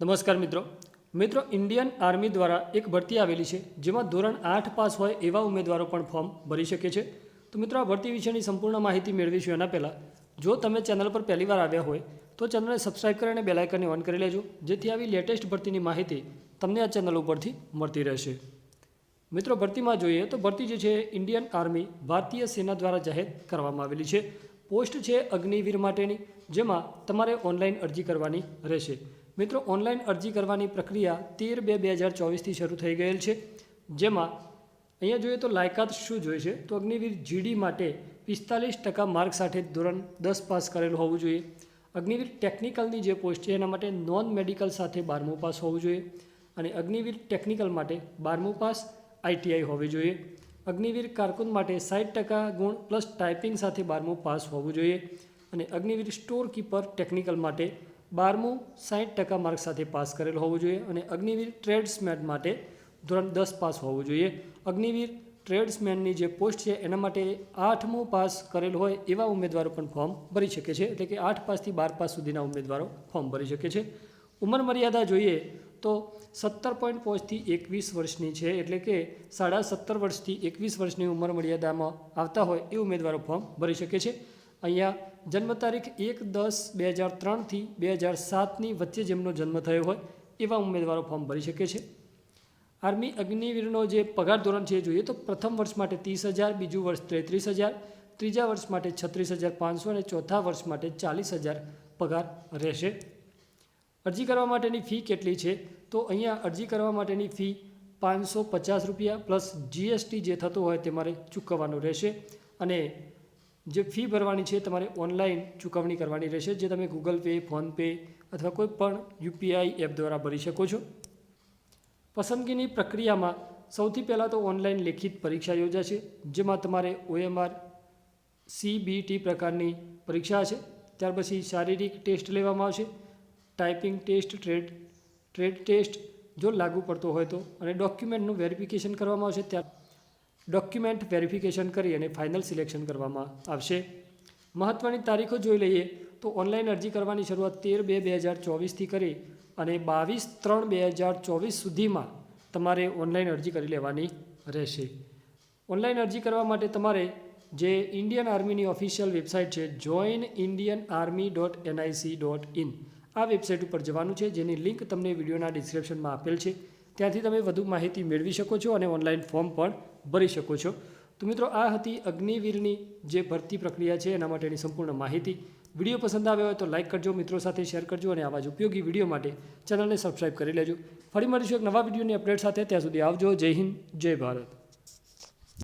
નમસ્કાર મિત્રો. મિત્રો ઇન્ડિયન આર્મી દ્વારા એક ભરતી આવેલી છે, જેમાં ધોરણ આઠ પાસ હોય એવા ઉમેદવારો પણ ફોર્મ ભરી શકે છે. તો મિત્રો, આ ભરતી વિશેની સંપૂર્ણ માહિતી મેળવીશું. એના પહેલાં, જો તમે ચેનલ પર પહેલીવાર આવ્યા હોય, તો ચેનલને સબસ્ક્રાઇબ કરી અને બેલાઇકનને ઓન કરી લેજો, જેથી આવી લેટેસ્ટ ભરતીની માહિતી તમને આ ચેનલ ઉપરથી મળતી રહેશે. મિત્રો, ભરતીમાં જોઈએ તો ભરતી જે છે ઇન્ડિયન આર્મી ભારતીય સેના દ્વારા જાહેર કરવામાં આવેલી છે. પોસ્ટ છે અગ્નિવીર માટેની, જેમાં તમારે ઓનલાઈન અરજી કરવાની રહેશે. મિત્રો, ઓનલાઈન અરજી કરવાની પ્રક્રિયા તેર બે બે હજાર ચોવીસથી શરૂ થઈ ગયેલ છે. જેમાં અહીંયા જોઈએ તો લાયકાત શું જોઈએ છે? તો અગ્નિવીર જીડી માટે પિસ્તાલીસ ટકા માર્ક સાથે ધોરણ દસ પાસ કરેલું હોવું જોઈએ. અગ્નિવીર ટેકનિકલની જે પોસ્ટ છે, એના માટે નોન મેડિકલ સાથે બારમું પાસ હોવું જોઈએ અને અગ્નિવીર ટેકનિકલ માટે બારમું પાસ આઈટીઆઈ હોવી જોઈએ. અગ્નિવીર કારકુન માટે સાઠ ટકા ગુણ પ્લસ ટાઈપિંગ સાથે બારમું પાસ હોવું જોઈએ અને અગ્નિવીર સ્ટોર કીપર ટેકનિકલ માટે બારમું સાઠ ટકા માર્ક સાથે પાસ કરેલ હોવું જોઈએ અને અગ્નિવીર ટ્રેડ્સમેન માટે ધોરણ દસ પાસ હોવું જોઈએ. અગ્નિવીર ટ્રેડ્સમેનની જે પોસ્ટ છે, એના માટે આઠમું પાસ કરેલ હોય એવા ઉમેદવારો પણ ફોર્મ ભરી શકે છે. એટલે કે આઠ પાસથી બાર પાસ સુધીના ઉમેદવારો ફોર્મ ભરી શકે છે. ઉંમર મર્યાદા જોઈએ તો સત્તર પોઈન્ટ પાંચથી એકવીસ વર્ષની છે. એટલે કે સાડા સત્તર વર્ષથી એકવીસ વર્ષની ઉંમર મર્યાદામાં આવતા હોય એ ઉમેદવારો ફોર્મ ભરી શકે છે. અહીંયા જન્મ તારીખ એક દસ બે હજાર ત્રણથી બે હજાર સાતની વચ્ચે જેમનો જન્મ થયો હોય એવા ઉમેદવારો ફોર્મ ભરી શકે છે. આર્મી અગ્નિવીરનો જે પગાર ધોરણ છે એ જોઈએ તો પ્રથમ વર્ષ માટે ત્રીસ હજાર, બીજું વર્ષ ત્રેત્રીસ હજાર, ત્રીજા વર્ષ માટે છત્રીસ હજાર પાંચસો અને ચોથા વર્ષ માટે ચાલીસ હજાર પગાર રહેશે. અરજી કરવા માટેની ફી કેટલી છે? તો અહીંયા અરજી કરવા માટેની ફી પાંચસો પચાસ રૂપિયા પ્લસ જીએસટી જે થતું હોય તે મારે ચૂકવવાનું રહેશે. અને જે ફી ભરવાની છે તમારે ઓનલાઈન ચૂકવણી કરવાની રહેશે, જે તમે ગૂગલ પે ફોનપે અથવા કોઈ પણ યુપીઆઈ એપ દ્વારા ભરી શકો છો. પસંદગીની પ્રક્રિયામાં સૌથી પહેલાં તો ઓનલાઈન લેખિત પરીક્ષા યોજાશે, જેમાં તમારે ઓએમઆર સીબીટી પ્રકારની પરીક્ષા હશે. ત્યાર પછી શારીરિક ટેસ્ટ લેવામાં આવશે, typing test, trade trade test જો લાગુ પડતો હોય તો, અને ડોક્યુમેન્ટનું વેરિફિકેશન કરવામાં આવશે. ત્યાર ડોક્યુમેન્ટ વેરિફિકેશન કરી અને ફાઇનલ સિલેક્શન કરવામાં આવશે. મહત્ત્વની તારીખો જોઈ લઈએ તો ઓનલાઈન અરજી કરવાની શરૂઆત તેર બે બે હજાર ચોવીસથી કરી અને બાવીસ ત્રણ બે હજાર ચોવીસ સુધીમાં તમારે ઓનલાઈન અરજી કરી લેવાની રહેશે. ઓનલાઈન અરજી કરવા માટે તમારે જે ઇન્ડિયન આર્મીની ઓફિશિયલ વેબસાઇટ છે join Indian army dot NIC dot in આ વેબસાઇટ ઉપર જવાનું છે, જેની લિંક તમને વિડીયોના ડિસ્ક્રિપ્શનમાં આપેલ છે. ત્યાંથી તમે વધુ માહિતી મેળવી શકો છો અને ઓનલાઈન ફોર્મ પણ ભરી શકો છો. તો મિત્રો, આ હતી અગ્નિવીરની જે ભરતી પ્રક્રિયા છે, એના માટેની સંપૂર્ણ માહિતી. વીડિયો પસંદ આવ્યો હોય તો લાઇક કરજો, મિત્રો સાથે શેર કરજો અને આવા જ ઉપયોગી વીડિયો માટે ચેનલને સબસ્ક્રાઈબ કરી લેજો. ફરી મળીશું એક નવા વિડીયોની અપડેટ સાથે. ત્યાં સુધી આવજો. જય હિન્દ, જય ભારત.